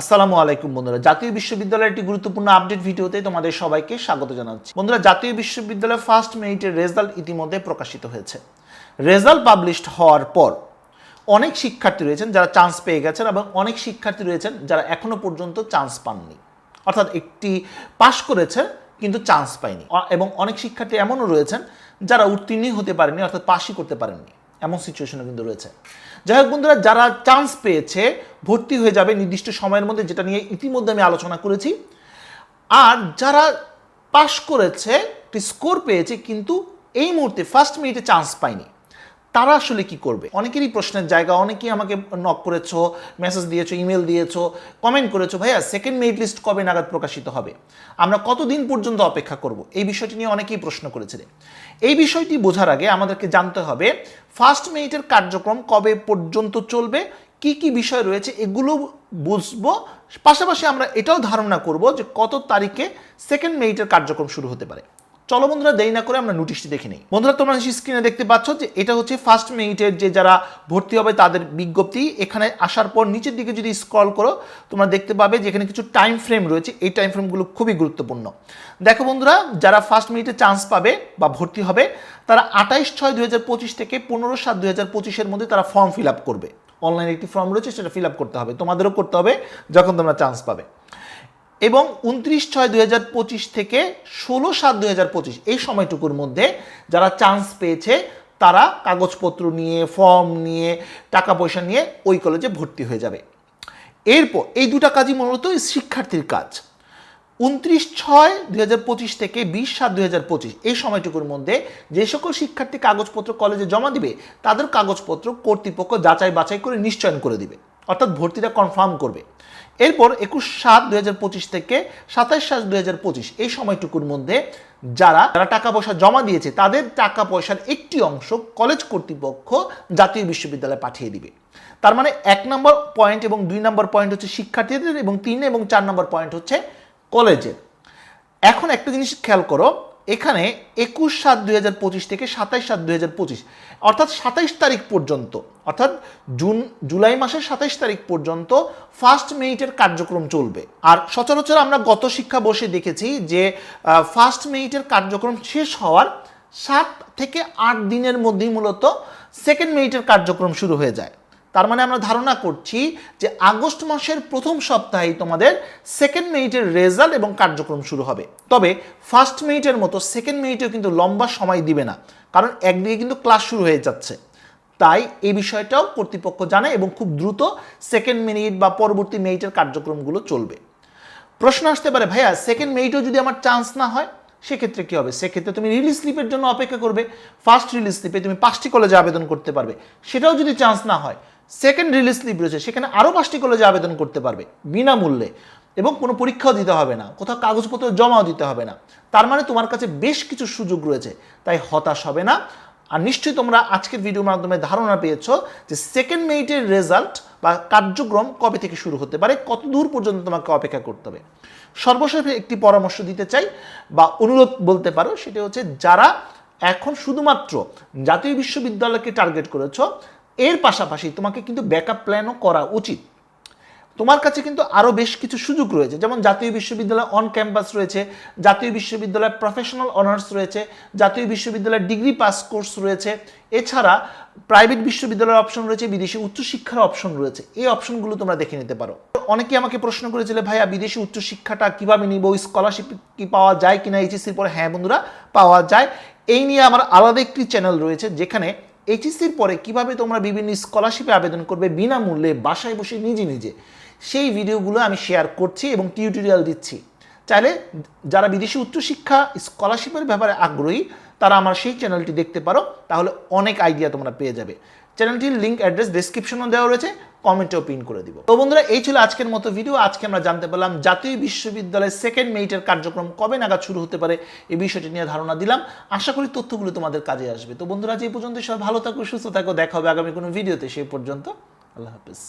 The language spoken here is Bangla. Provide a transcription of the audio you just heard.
আসসালামু আলাইকুম বন্ধুরা, জাতীয় বিশ্ববিদ্যালয়ের একটি গুরুত্বপূর্ণ আপডেট ভিডিওতে তোমাদের সবাইকে স্বাগত জানাচ্ছি। বন্ধুরা, জাতীয় বিশ্ববিদ্যালয়ের ফার্স্ট মেরিটের রেজাল্ট ইতিমধ্যে প্রকাশিত হয়েছে। রেজাল্ট পাবলিশড হওয়ার পর অনেক শিক্ষার্থী রয়েছেন যারা চান্স পেয়ে গেছেন এবং অনেক শিক্ষার্থী রয়েছেন যারা এখনও পর্যন্ত চান্স পাননি। অর্থাৎ একটি পাশ করেছে, কিন্তু চান্স পায়নি। এবং অনেক শিক্ষার্থী এমনও রয়েছেন যারা উত্তীর্ণই হতে পারেনি অর্থাৎ পাশই করতে পারেননি। এমন সিচুয়েশনও কিন্তু রয়েছে। যাই হোক বন্ধুরা, যারা চান্স পেয়েছে, ভর্তি হয়ে যাবে নির্দিষ্ট সময়ের মধ্যে, যেটা নিয়ে ইতিমধ্যে আমি আলোচনা করেছি। আর যারা পাশ করেছে, একটি স্কোর পেয়েছে, কিন্তু এই মুহূর্তে ফার্স্ট মিনিটে চান্স পায়নি। তারা আসলে কি করবে? অনেকেরই প্রশ্নের জায়গা, অনেকেই আমাকে নক করেছ মেসেজ দিয়েছ ইমেল দিয়েছ কমেন্ট করেছ, ভাইয়া সেকেন্ড মেরিট লিস্ট কবে নাগাদ প্রকাশিত হবে? আমরা কতদিন পর্যন্ত অপেক্ষা করব? এই বিষয়টি নিয়ে অনেকেই প্রশ্ন করেছিলেন। এই বিষয়টি বোঝার আগে আমাদেরকে জানতে হবে ফার্স্ট মেরিটের কার্যক্রম কবে পর্যন্ত চলবে? কি কি বিষয় রয়েছে? এগুলো বুঝব। পাশাপাশি আমরা এটাও ধারণা করব যে কত তারিখে সেকেন্ড মেরিটের কার্যক্রম শুরু হতে পারে। চলো বন্ধুরা দেরি না করে আমরা নোটিশটি দেখে নিই। বন্ধুরা, তোমরা স্ক্রিনে দেখতে পাচ্ছ যে এটা হচ্ছে ফার্স্ট মেরিটের যে যারা ভর্তি হবে তাদের বিজ্ঞপ্তি। এখানে আসার পর নিচের দিকে যদি স্ক্রল করো, তোমরা দেখতে পাবে যে এখানে কিছু টাইম ফ্রেম রয়েছে। এই টাইম ফ্রেমগুলো খুবই গুরুত্বপূর্ণ। দেখো বন্ধুরা, যারা ফার্স্ট মিনিটে চান্স পাবে বা ভর্তি হবে, তারা আঠাইশ ছয় দুই থেকে পনেরো সাত দুই হাজার মধ্যে তারা ফর্ম ফিল আপ করবে। অনলাইনে একটি ফর্ম রয়েছে, সেটা ফিল আপ করতে হবে। তোমাদেরও করতে হবে যখন তোমরা চান্স পাবে। এবং উনত্রিশ ছয় দুই হাজার পঁচিশ থেকে ষোলো সাত দুই হাজার পঁচিশ, এই সময়টুকুর মধ্যে যারা চান্স পেয়েছে, তারা কাগজপত্র নিয়ে ফর্ম নিয়ে টাকা পয়সা নিয়ে ওই কলেজে ভর্তি হয়ে যাবে। এরপর এই দুটা কাজই মূলত শিক্ষার্থীর কাজ। উনত্রিশ ছয় দুই হাজার পঁচিশ থেকে বিশ সাত দুই হাজার পঁচিশ, এই সময়টুকুর মধ্যে যে সকল শিক্ষার্থী কাগজপত্র কলেজে জমা দিবে, তাদের কাগজপত্র কর্তৃপক্ষ যাচাই বাছাই করে নিশ্চয়ন করে দিবে। অর্থাৎ ভর্তিটা কনফার্ম করবে। এরপর একুশ সাত দুই থেকে সাতাশ সাত দুই এই সময়টুকুর মধ্যে যারা যারা টাকা পয়সা জমা দিয়েছে, তাদের টাকা পয়সার একটি অংশ কলেজ কর্তৃপক্ষ জাতীয় বিশ্ববিদ্যালয়ে পাঠিয়ে দিবে। তার মানে এক নম্বর পয়েন্ট এবং দুই নম্বর পয়েন্ট হচ্ছে শিক্ষার্থীদের এবং তিন এবং চার নম্বর পয়েন্ট হচ্ছে কলেজের এখন একটা জিনিস খেয়াল করো এখানে একুশ সাত দুই হাজার পঁচিশ থেকে সাতাইশ সাত দুই হাজার পঁচিশ, অর্থাৎ সাতাইশ তারিখ পর্যন্ত, অর্থাৎ জুন, জুলাই মাসের সাতাইশ তারিখ পর্যন্ত ফার্স্ট মেরিটের কার্যক্রম চলবে। আর সচরাচর আমরা গত শিক্ষা বসে দেখেছি যে ফার্স্ট মেরিটের কার্যক্রম শেষ হওয়ার সাত থেকে আট দিনের মধ্যেই মূলত সেকেন্ড মেরিটের কার্যক্রম শুরু হয়ে যায়। তার মানে আমরা ধারণা করছি যে আগস্ট মাসের প্রথম সপ্তাহেই তোমাদের সেকেন্ড মেরিটের রেজাল্ট এবং কার্যক্রম শুরু হবে। তবে ফার্স্ট মেরিটের মতো সেকেন্ড মেরিটেও কিন্তু লম্বা সময় দিবে না, কারণ একদিকে কিন্তু ক্লাস শুরু হয়ে যাচ্ছে। তাই এই বিষয়টাও কর্তৃপক্ষ জানে এবং খুব দ্রুত সেকেন্ড মিনিট বা পরবর্তী মেরিটের কার্যক্রমগুলো চলবে। প্রশ্ন আসতে পারে, ভাইয়া সেকেন্ড মেরিটও যদি আমার চান্স না হয়, সেক্ষেত্রে কী হবে? সেক্ষেত্রে তুমি রিলিজ স্লিপের জন্য অপেক্ষা করবে। ফার্স্ট রিলিজ স্লিপে তুমি পাঁচটি কলেজে আবেদন করতে পারবে। সেটাও যদি চান্স না হয় সেকেন্ড রিলিজ স্লিপ রয়েছে, সেখানে আরও পাঁচটি কলেজে আবেদন করতে পারবে, বিনামূল্যে। এবং কোনো পরীক্ষাও দিতে হবে না, কোথাও কাগজপত্র জমাও দিতে হবে না। তার মানে তোমার কাছে বেশ কিছু সুযোগ রয়েছে, তাই হতাশ হবে না। আর নিশ্চয়ই তোমরা আজকের ভিডিওর মাধ্যমে ধারণা পেয়েছ যে সেকেন্ড মেরিটের রেজাল্ট বা কার্যক্রম কবে থেকে শুরু হতে পারে, কত দূর পর্যন্ত তোমাকে অপেক্ষা করতে হবে। সর্বশেষ একটি পরামর্শ দিতে চাই, বা অনুরোধ বলতে পারো, সেটা হচ্ছে যারা এখন শুধুমাত্র জাতীয় বিশ্ববিদ্যালয়কে টার্গেট করেছ এর পাশাপাশি তোমাকে কিন্তু ব্যাকআপ প্ল্যানও করা উচিত। তোমার কাছে কিন্তু আরও বেশ কিছু সুযোগ রয়েছে, যেমন জাতীয় বিশ্ববিদ্যালয় অন ক্যাম্পাস রয়েছে, জাতীয় বিশ্ববিদ্যালয় প্রফেশনাল অনার্স রয়েছে, জাতীয় বিশ্ববিদ্যালয় ডিগ্রি পাস কোর্স রয়েছে, এছাড়া প্রাইভেট বিশ্ববিদ্যালয়ের অপশন রয়েছে, বিদেশি উচ্চশিক্ষার অপশন রয়েছে। এই অপশনগুলো তোমরা দেখে নিতে পারো। অনেকে আমাকে প্রশ্ন করেছিল, ভাইয়া, বিদেশি উচ্চশিক্ষাটা কীভাবে নিব? স্কলারশিপ কি পাওয়া যায় কিনা? এইচএসসির পরে হ্যাঁ বন্ধুরা, পাওয়া যায়। এই নিয়ে আমার আলাদা একটি চ্যানেল রয়েছে, যেখানে এইচএসসির পরে কীভাবে তোমরা বিভিন্ন স্কলারশিপে আবেদন করবে বিনামূল্যে বাসায় বসে নিজে নিজে, সেই ভিডিওগুলো আমি শেয়ার করছি এবং টিউটোরিয়াল দিচ্ছি। চাইলে যারা বিদেশি উচ্চশিক্ষা স্কলারশিপের ব্যাপারে আগ্রহী, তারা আমার সেই চ্যানেলটি দেখতে পারো, তাহলে অনেক আইডিয়া তোমরা পেয়ে যাবে। চ্যানেলটির লিঙ্ক অ্যাড্রেস ডিসক্রিপশনও দেওয়া রয়েছে কমেন্টেও পিন করে দিব। তো বন্ধুরা, এই ছিল আজকের মতো ভিডিও আজকে আমরা জানতে পারলাম জাতীয় বিশ্ববিদ্যালয়ের সেকেন্ড মেরিটের কার্যক্রম কবে নাগাদ শুরু হতে পারে, এই বিষয়টি নিয়ে ধারণা দিলাম। আশা করি তথ্যগুলো তোমাদের কাজে আসবে। তো বন্ধুরা যে পর্যন্ত সব ভালো থাকো, সুস্থ থাকো। দেখা হবে আগামী কোনো ভিডিওতে সেই পর্যন্ত, আল্লাহ হাফিজ।